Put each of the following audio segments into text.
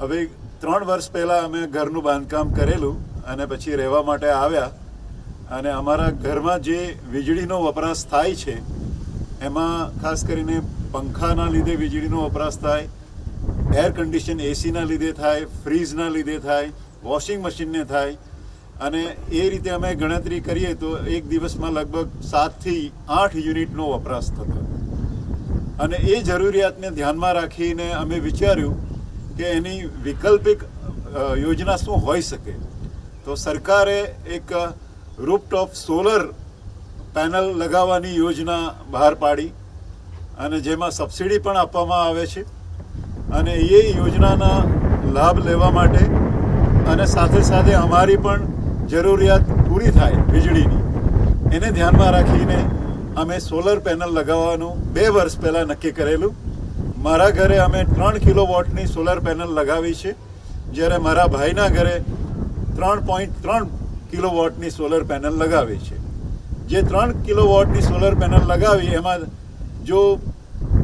હવે ત્રણ વર્ષ પહેલાં અમે ઘરનું બાંધકામ કરેલું અને પછી રહેવા માટે આવ્યા. અને અમારા ઘરમાં જે વીજળીનો વપરાશ થાય છે, એમાં ખાસ કરીને પંખાના લીધે વીજળીનો વપરાશ થાય, એર કન્ડિશન એસીના લીધે થાય ફ્રીજના લીધે થાય, વોશિંગ મશીનને થાય. અને એ રીતે અમે ગણતરી કરીએ તો એક દિવસમાં લગભગ સાતથી આઠ યુનિટનો વપરાશ થતો. અને એ જરૂરિયાતને ધ્યાનમાં રાખીને અમે વિચાર્યું કે એની વૈકલ્પિક યોજના શું હોઈ શકે? તો સરકારે એક રૂપટોપ સોલર પેનલ લગાવવાની યોજના બહાર પાડી અને જેમાં સબસિડી પણ આપવામાં આવે છે અને એ યોજનાના લાભ લેવા માટે અને સાથે સાથે અમારી પણ જરૂરિયાત પૂરી થાય વીજળીની. એને ધ્યાનમાં રાખીને અમે સોલર પેનલ લગાવવાનું બે વર્ષ પહેલાં નક્કી કરેલું. મારા ઘરે અમે ત્રણ કિલો વોટની સોલર પેનલ લગાવી છે. જ્યારે મારા ભાઈના ઘરે ત્રણ પોઈન્ટ ત્રણ કિલો વોટની સોલર પેનલ લગાવી છે. જે ત્રણ કિલો વોટની સોલર પેનલ લગાવી, એમાં જો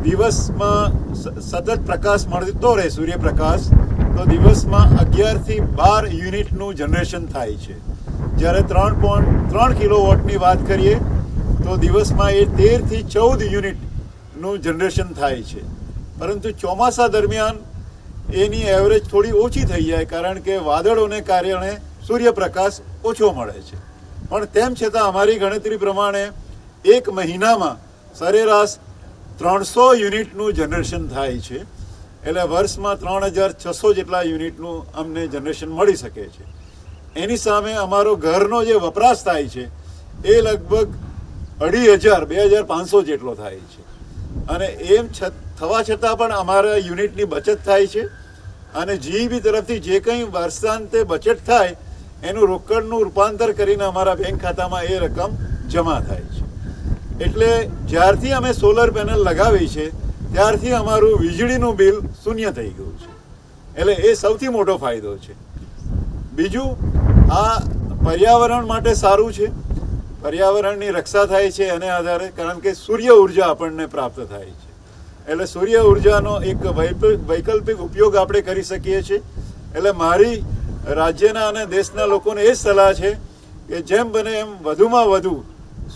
દિવસમાં સતત પ્રકાશ મળતો રહે, સૂર્યપ્રકાશ, તો દિવસમાં અગિયારથી બાર યુનિટનું જનરેશન થાય છે. જ્યારે ત્રણ પોઈન્ટ ત્રણ કિલો વોટની વાત કરીએ, તો દિવસમાં એ તેરથી ચૌદ યુનિટનું જનરેશન થાય છે. પરંતુ ચોમાસા દરમિયાન એની એવરેજ થોડી ઓછી થઈ જાય કારણ કે વાદળોને કારણે સૂર્યપ્રકાશ ઓછો મળે છે. પણ તેમ છતાં અમારી ગણતરી પ્રમાણે એક મહિનામાં સરેરાશ ત્રણસો યુનિટનું જનરેશન થાય છે. એટલે વર્ષમાં ત્રણ હજાર છસો જેટલા યુનિટનું અમને જનરેશન મળી શકે છે. એની સામે અમારો ઘરનો જે વપરાશ થાય છે, એ લગભગ અઢી હજાર, બે હજાર પાંચસો જેટલો થાય છે. અને એમ થવા છતાં પણ અમારા યુનિટની બચત થાય છે અને જીઈબી તરફથી જે કંઈ વર્ષાંતે બચત થાય, એનું રોકડનું રૂપાંતર કરીને અમારા બેંક ખાતામાં એ રકમ જમા થાય છે. એટલે જ્યારથી અમે સોલર પેનલ લગાવી છે, ત્યારથી અમારું વીજળીનું બિલ શૂન્ય થઈ ગયું છે. એટલે એ સૌથી મોટો ફાયદો છે. બીજું, આ પર્યાવરણ માટે સારું છે. પર્યાવરણની રક્ષા થાય છે એને આધારે, કારણ કે સૂર્ય ઊર્જા આપણને પ્રાપ્ત થાય છે. એટલે સૂર્ય ઉર્જાનો એક વૈકલ્પિક ઉપયોગ આપણે કરી શકીએ છીએ. એટલે મારી રાજ્યના અને દેશના લોકોને એ સલાહ છે કે જેમ બને એમ વધુમાં વધુ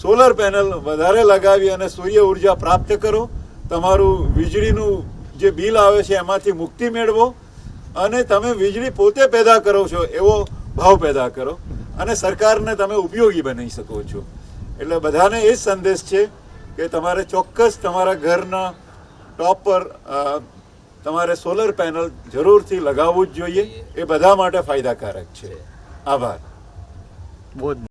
સોલર પેનલ વધારે લગાવી અને સૂર્ય ઊર્જા પ્રાપ્ત કરો. તમારું વીજળીનું જે બિલ આવે છે એમાંથી મુક્તિ મેળવો અને તમે વીજળી પોતે પેદા કરો છો એવો ભાવ પેદા કરો. અને સરકારને તમે ઉપયોગી બની શકો છો. એટલે બધાને એ સંદેશ છે કે તમારે ચોક્કસ તમારા ઘરના ટોપ પર તમારે સોલર પેનલ જરૂરથી લગાવવું જ જોઈએ. એ બધા માટે ફાયદાકારક છે. આભાર. બહુ